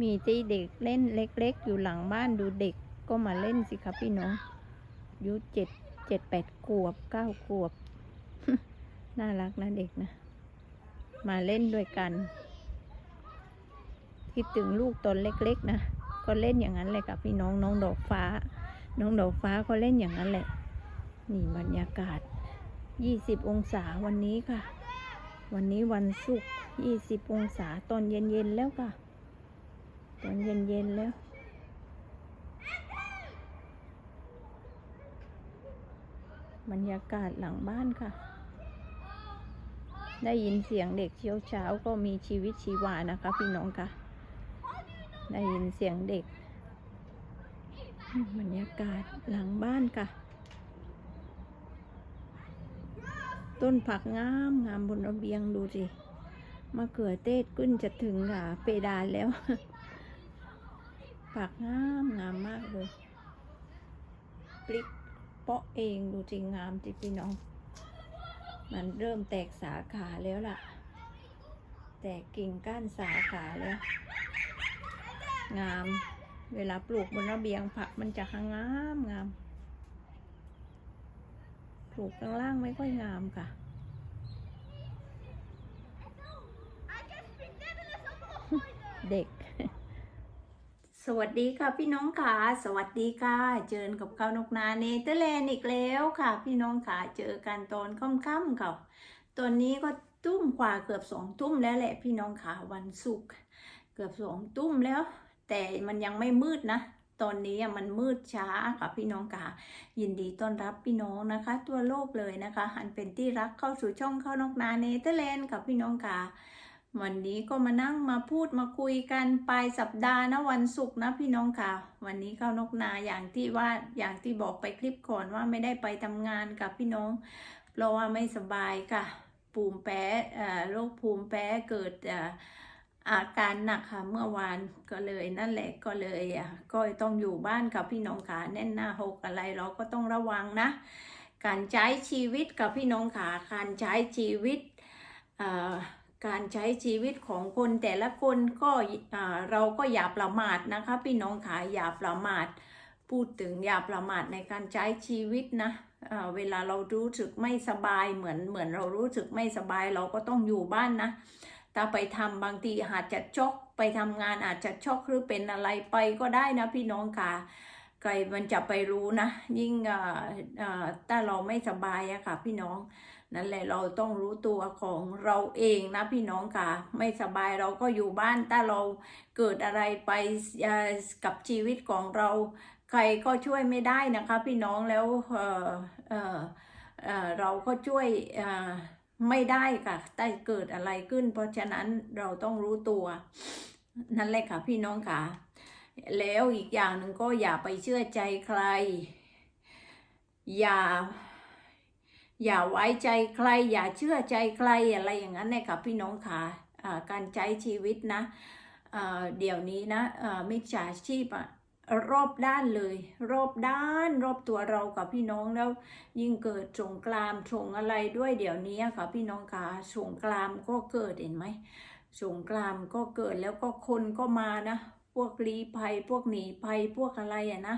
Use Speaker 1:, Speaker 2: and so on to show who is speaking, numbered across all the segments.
Speaker 1: มีที่เด็กเล่นเล็ก ๆ อยู่หลังบ้านดูเด็กก็มาเล่นสิครับพี่น้องอายุเจ็ดเจ็ดแปดขวบเก้าขวบ น่ารักนะเด็กนะ มาเล่นด้วยกัน คิดถึงลูกตอนเล็ก ๆ นะก็เล่นอย่างนั้นเลยกับพี่น้องน้องดอกฟ้า น้องดอกฟ้าก็เล่นอย่างนั้นแหละ นี่บรรยากาศ 20 องศาวันนี้ค่ะ วันนี้วันศุกร์ 20 องศาตอนเย็นๆแล้วค่ะ ตอนเย็นๆแล้ว บรรยากาศหลังบ้านค่ะ ได้ยินเสียงเด็กเช้าเช้าๆก็มีชีวิตชีวานะคะ พี่น้องค่ะ ได้ยินเสียงเด็ก บรรยากาศหลังบ้านค่ะ ต้นผักงามงามบนระเบียงดูสิมะเขือเทศขึ้นจะถึงค่ะเพดานแล้ว ผักงามงามมากเลยพลิกเปาะเองดูจริงงามจริงพี่น้อง มันเริ่มแตกสาขาแล้วล่ะ แตกกิ่งก้านสาขาแล้ว งาม เวลาปลูกบนระเบียงผักมันจะงามงามปลูกข้างล่างไม่ค่อยงามค่ะเด็ก สวัสดีค่ะพี่น้องค่ะสวัสดีค่ะ เจอกับข้าวนกนาเนเธอร์แลนด์อีกแล้วค่ะ พี่น้องค่ะเจอกันตอนค่ำๆค่ะตอนนี้ก็ตุ้มกว่าเกือบสองทุ่มแล้วแหละพี่น้องค่ะวันศุกร์เกือบสองทุ่มแล้ว แต่มันยังไม่มืดนะตอนนี้มันมืดช้าค่ะพี่น้องค่ะยินดีต้อนรับพี่น้องนะคะทั่วโลกเลยนะคะอันเป็นที่รักเข้าสู่ช่องเข้านกนาเนเธอร์แลนด์กับพี่น้องค่ะ วันนี้ก็มานั่งมาพูดมาคุยกันปลายสัปดาห์นะวันศุกร์นะพี่น้องค่ะ วันนี้เข้านกนาอย่างที่ว่าอย่างที่บอกไปคลิปก่อนว่าไม่ได้ไปทำงานกับพี่น้อง เพราะว่าไม่สบายค่ะภูมิแพ้อ่อโรคภูมิแพ้เกิดอาการหนักค่ะเมื่อวานก็เลยนั่นแหละก็เลยอะก็ต้องอยู่บ้านกับพี่น้องค่ะแน่นหน้าหกอะไรเราก็ต้องระวังนะ การใช้ชีวิตกับพี่น้องค่ะการใช้ชีวิตอ่อ การใช้ชีวิตของคนแต่ละคนก็เราก็อย่าประมาทนะคะพี่น้องค่ะอย่าประมาท พูดถึงอย่าประมาทในการใช้ชีวิตนะเเวลาเรารู้สึกไม่สบายเหมือนเหมือนเรารู้สึกไม่สบายเราก็ต้องอยู่บ้านนะถ้าไปทำบางทีอาจจะชกไปทำงานอาจจะชกหรือเป็นอะไรไปก็ได้นะพี่น้องค่ะใครมันจะไปรู้นะ ยิ่งถ้าเราไม่สบายอะค่ะพี่น้อง นั่นแหละเราต้องรู้ตัวของเราเองนะพี่น้องค่ะ ไม่สบายเราก็อยู่บ้านถ้าเราเกิดอะไรไปกับชีวิตของเรา ใครก็ช่วยไม่ได้นะคะพี่น้องแล้วเออเออเออเราก็ช่วยไม่ได้ค่ะถ้าเกิดอะไรขึ้น เพราะฉะนั้นเราต้องรู้ตัวนั่นแหละค่ะพี่น้องค่ะ แล้วอีกอย่างหนึ่งก็อย่าไปเชื่อใจใคร อย่า อย่าไว้ใจใคร อย่าเชื่อใจใครอะไรอย่างนั้นเนี่ยค่ะพี่น้องค่ะอ่าการใช้ชีวิตนะเดี๋ยวนี้นะอ่ามิจฉาชีพอะรอบด้านเลย รอบด้านรอบตัวเรากับพี่น้องแล้ว ยิ่งเกิดสงกรามสงอะไรด้วยเดี๋ยวนี้ค่ะพี่น้องค่ะสงกรามก็เกิดเห็นไหมสงกรามก็เกิดแล้วก็คนก็มานะ พวกรีภัยพวกหนีภัยพวกอะไรอะนะ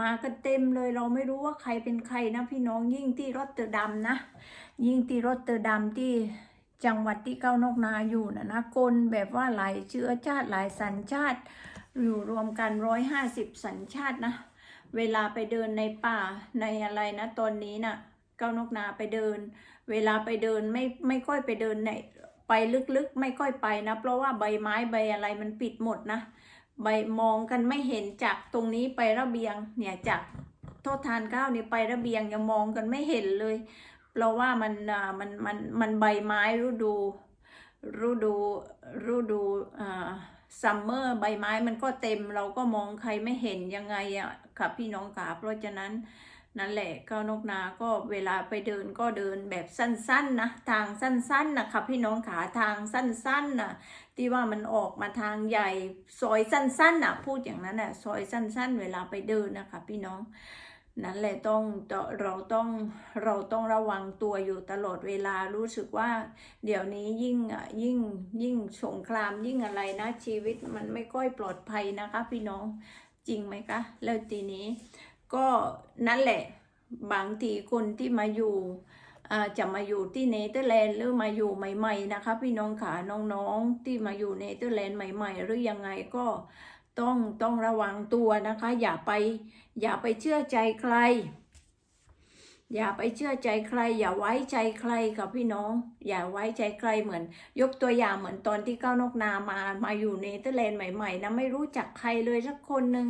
Speaker 1: มากันเต็มเลยเราไม่รู้ว่าใครเป็นใครนะพี่น้องยิ่งที่รอตเตอร์ดัมนะ ยิ่งที่รอตเตอร์ดัมที่จังหวัดที่เก้านอกนาอยู่นะนะคนแบบว่าหลายเชื้อชาติหลายสัญชาติ อยู่รวมกันร้อยห้าสิบสัญชาตินะ เวลาไปเดินในป่าในอะไรนะตอนนี้นะ่ะเก้านกนาไปเดิน เวลาไปเดินไม่ไม่ค่อยไปเดินในไปลึกๆ ไม่ค่อยไปนะ เพราะว่าใบไม้ใบอะไรมันปิดหมดนะ ใบมองกันไม่เห็นจากตรงนี้ไประเบียงเนี่ยจากโทษทานข้าวนี่ไประเบียงยังมองกันไม่เห็นเลยเพราะว่ามันอ่ามันมันมันใบไม้ฤดูฤดูฤดูอ่าซัมเมอร์ใบไม้มันก็เต็มเราก็มองใครไม่เห็นยังไงอะค่ะพี่น้องขาเพราะฉะนั้น นั่นแหละก็นกนาก็เวลาไปเดินก็เดินแบบสั้นๆนะทางสั้นๆนะคะพี่น้องขาทางสั้นๆนะที่ว่ามันออกมาทางใหญ่ซอยสั้นๆน่ะพูดอย่างนั้นน่ะซอยสั้น ๆ เวลาไปเดินนะคะพี่น้องนั่นแหละต้องเราต้องเราต้องระวังตัวอยู่ตลอดเวลารู้สึกว่า เดี๋ยวนี้ยิ่งยิ่งยิ่งสงครามยิ่งอะไรนะชีวิตมันไม่ค่อยปลอดภัยนะคะ พี่น้องจริงไหมคะแล้วทีนี้ ก็นั่นแหละ บางทีคนที่มาอยู่จะมาอยู่ที่เนเธอร์แลนด์หรือมาอยู่ใหม่ ๆ นะคะ พี่น้องขาน้องๆ ที่มาอยู่เนเธอร์แลนด์ใหม่ ๆ หรือยังไงก็ต้องต้องระวังตัวนะคะ อย่าไปอย่าไปเชื่อใจใคร อย่าไปเชื่อใจใคร อย่าไว้ใจใครกับพี่น้อง อย่าไว้ใจใครเหมือน ยกตัวอย่างเหมือนตอนที่ก้าวนกนามามาอยู่เนเธอร์แลนด์ใหม่ๆนะไม่รู้จักใครเลยสักคนหนึ่ง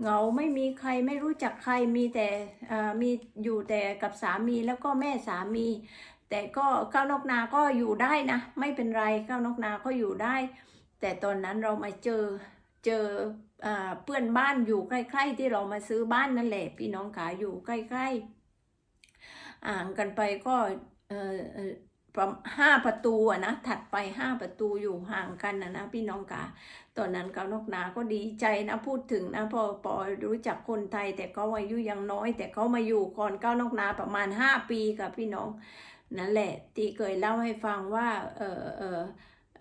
Speaker 1: เหงาไม่มีใครไม่รู้จักใครมีแต่มีอยู่แต่กับสามีแล้วก็แม่สามี แต่ก็ก้าวนกนาก็อยู่ได้นะ ไม่เป็นไรก้าวนกนาก็อยู่ได้ แต่ตอนนั้นเรามาเจอเจอเพื่อนบ้านอยู่ใกล้ ๆ ที่เรามาซื้อบ้านนั่นแหละพี่น้องขาอยู่ใกล้ ๆ อ่างกันไปก็ห้าประตูอะนะถัดไปห้าประตูอยู่ห่างกันนะนะพี่น้องกาตอนนั้นก้าวนกนาก็ดีใจนะพูดถึงนะพอพอรู้จักคนไทย แต่เขาอายุยังน้อย แต่เขามาอยู่ก่อนก้าวนกนาประมาณห้าปีกับพี่น้องนั่นแหละที่เคยเล่าให้ฟังว่าเออเออ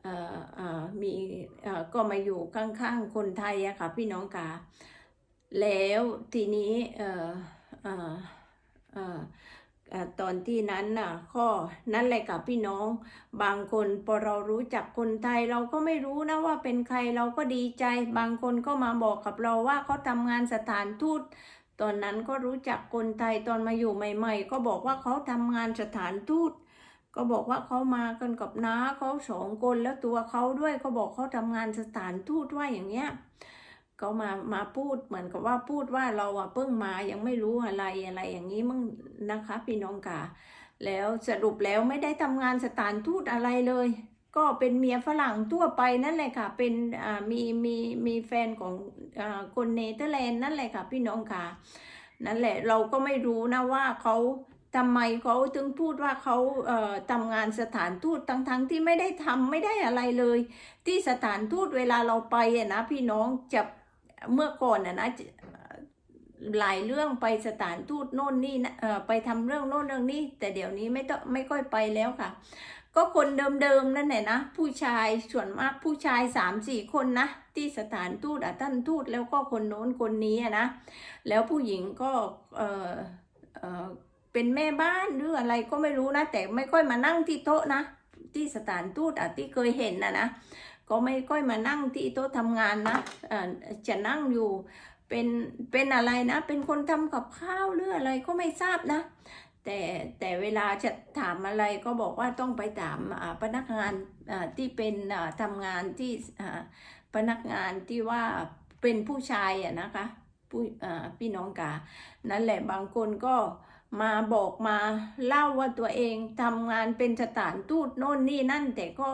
Speaker 1: เออเออมีเออก็มาอยู่ข้างๆคนไทยอะค่ะพี่น้องกาแล้วทีนี้เออเออเออ ตอนที่นั้นน่ะข้อนั่นแหละค่ะพี่น้อง บางคนพอเรารู้จักคนไทยเราก็ไม่รู้นะว่าเป็นใครเราก็ดีใจ บางคนก็มาบอกกับเราว่าเขาทำงานสถานทูตตอนนั้นก็รู้จักคนไทยตอนมาอยู่ใหม่ๆ ก็บอกว่าเขาทำงานสถานทูตก็บอกว่าเขามากันกับน้าเขาสองคนแล้วตัวเขาด้วยเขาบอกเขาทำงานสถานทูตว่าอย่างเงี้ย เขามามาพูดเหมือนกับว่าพูดว่าเราอะเพิ่งมายังไม่รู้อะไรอะไรอย่างนี้มั่งนะคะพี่น้องกาแล้วสรุปแล้วไม่ได้ทำงานสถานทูตอะไรเลย ก็เป็นเมียฝรั่งทั่วไปนั่นแหละค่ะ เป็นมีมีมีแฟนของอคนเนเธอร์แลนด์นั่นแหละค่ะพี่น้องค่ะนั่นแหละเราก็ไม่รู้นะว่าเขาทำไมเขาถึงพูดว่าเขาเอ่อทำงานสถานทูตทั้งๆที่ไม่ได้ทำไม่ได้อะไรเลย ที่สถานทูตเวลาเราไปนะพี่น้องจะ เมื่อก่อนอะนะหลายเรื่องไปสถานทูตโน่นนี่นะไปทำเรื่องโน่นเรื่องนี้ แต่เดี๋ยวนี้ไม่ต้องไม่ค่อยไปแล้วค่ะ ก็คนเดิมๆนั่นแหละนะ ผู้ชายส่วนมากผู้ชายสามสี่คนนะ ที่สถานทูตอะท่านทูตแล้วก็คนโน้นคนนี้นะ แล้วผู้หญิงก็เออเออเป็นแม่บ้านหรืออะไรก็ไม่รู้นะ แต่ไม่ค่อยมานั่งที่โต๊ะนะ ที่สถานทูตอะที่เคยเห็นนะนะ ก็ไม่ค่อยมานั่งที่โต๊ะทำงานนะเออจะนั่งอยู่เป็นเป็นอะไรนะ เป็นคนทำกับข้าวหรืออะไรก็ไม่ทราบนะ แต่แต่เวลาจะถามอะไรก็บอกว่าต้องไปถามพนักงานที่เป็นทำงานที่พนักงานที่ว่าเป็นผู้ชายอะนะคะผู้พี่น้องกา นั่นแหละบางคนก็มาบอกมาเล่าว่าตัวเองทำงานเป็นสถานทูตโน่นนี่นั่นแต่ก็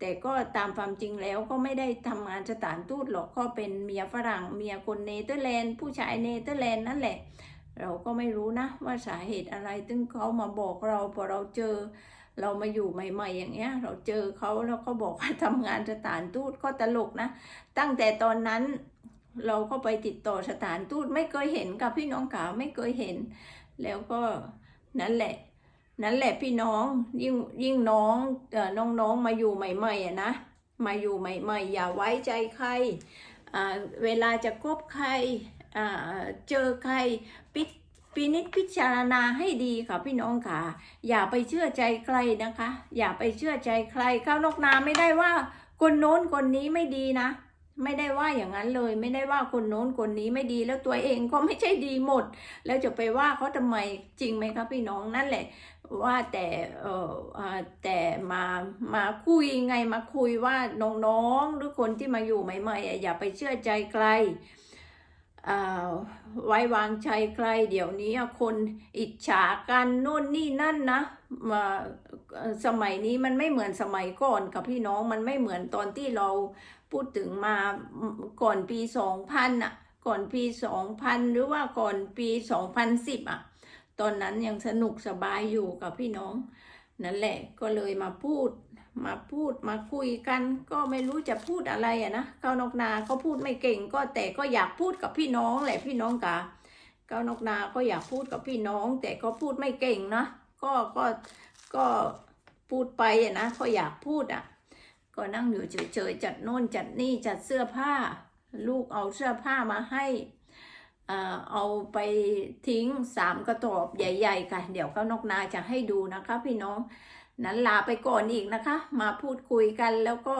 Speaker 1: แต่ก็ตามความจริงแล้วก็ไม่ได้ทำงานสถานทูตหรอกก็เป็นเมียฝรั่งเมียคนเนเธอร์แลนด์ผู้ชายเนเธอร์แลนด์นั่นแหละ เราก็ไม่รู้นะว่าสาเหตุอะไรถึงเขามาบอกเราพอเราเจอ เรามาอยู่ใหม่ ๆ อย่างเงี้ย เราเจอเขาแล้วก็บอกว่าทำงานสถานทูตก็ตลกนะ ตั้งแต่ตอนนั้นเราก็ไปติดต่อสถานทูตไม่เคยเห็นกับพี่น้องขาวไม่เคยเห็น แล้วก็นั่นแหละ นั่นแหละพี่น้องยิ่งยิ่งน้องเอ่อน้องๆมาอยู่ใหม่ๆอะนะมาอยู่ใหม่ๆ อย่าไว้ใจใครอ่าเวลาจะคบใครอ่าเจอใครปิดพินิจพิจารณาให้ดีค่ะพี่น้องค่ะ อย่าไปเชื่อใจใครนะคะ อย่าไปเชื่อใจใครข้าวนอกนาไม่ได้ว่าคนโน้นคนนี้ไม่ดีนะ ไม่ได้ว่าอย่างนั้นเลย ไม่ได้ว่าคนโน้นคนนี้ไม่ดีแล้วตัวเองก็ไม่ใช่ดีหมด แล้วจะไปว่าเขาทำไมจริงไหมครับพี่น้องนั่นแหละ ว่าแต่เออแต่มามาคุยไงมาคุยว่าน้องๆหรือคนที่มาอยู่ใหม่ๆอย่าไปเชื่อใจใครอ่าไว้วางใจใครเดี๋ยวนี้คนอิจฉากันโน่นนี่นั่นนะมาสมัยนี้มันไม่เหมือนสมัยก่อนกับพี่น้องมันไม่เหมือนตอนที่เราพูดถึงมาก่อนปีสองพันอะก่อนปีสองพันหรือว่าก่อนปีสองพันสิบอะ ตอนนั้นยังสนุกสบายอยู่กับพี่น้อง นั่นแหละก็เลยมาพูด มาพูดมาคุยกัน ก็ไม่รู้จะพูดอะไรอะนะเขาวนกนาเขาพูดไม่เก่งก็แต่ก็อยากพูดกับพี่น้องแหละพี่น้องกาก้าวนกนาก็อยากพูดกับพี่น้อง แต่ก็พูดไม่เก่งนะก็ก็ก็พูดไปอะนะก็อยากพูดอะ ก็นั่งอยู่เฉยๆจัดโน่นจัดนี่จัดเสื้อผ้า ลูกเอาเสื้อผ้ามาให้ เอาไปทิ้งสามกระสอบใหญ่ ๆ ค่ะ เดี๋ยวก้าวนกนาจะให้ดูนะคะ พี่น้องนั้นลาไปก่อนอีกนะคะ มาพูดคุยกันแล้วก็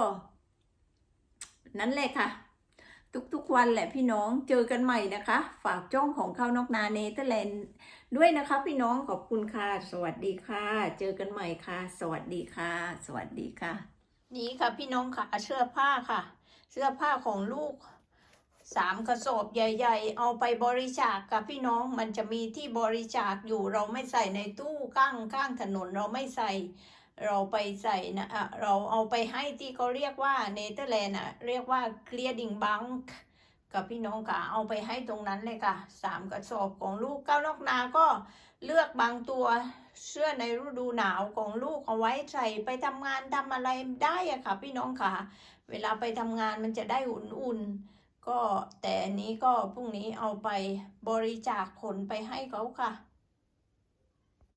Speaker 1: นั่นแหละค่ะ ทุกๆวันแหละพี่น้องเจอกันใหม่นะคะ ฝากจ้องของข้าวนอกนาเนเธอร์แลนด์ด้วยนะคะ พี่น้องขอบคุณค่ะ สวัสดีค่ะ เจอกันใหม่ค่ะ สวัสดีค่ะ สวัสดีค่ะ นี่ค่ะพี่น้องค่ะเสื้อผ้าค่ะ เสื้อผ้าของลูก สามกระสอบใหญ่ ๆ เอาไปบริจาคกับพี่น้องมันจะมีที่บริจาคอยู่เราไม่ใส่ในตู้ข้างข้างถนนเราไม่ใส่ เราไปใส่นะะเราเอาไปให้ที่เขาเรียกว่าเนเธอร์แลนด์อะเรียกว่า clearing bank กับพี่น้องค่ะเอาไปให้ตรงนั้นเลยค่ะสามกระสอบของลูกก้าวนอกนาก็เลือกบางตัวเสื้อในฤดูหนาวของลูกเอาไว้ใส่ไปทำงานทำอะไรได้อะค่ะ พี่น้องค่ะ เวลาไปทำงานมันจะได้อุ่นๆ ก็แต่อันนี้ก็พรุ่งนี้เอาไปบริจาคขนไปให้เขาค่ะ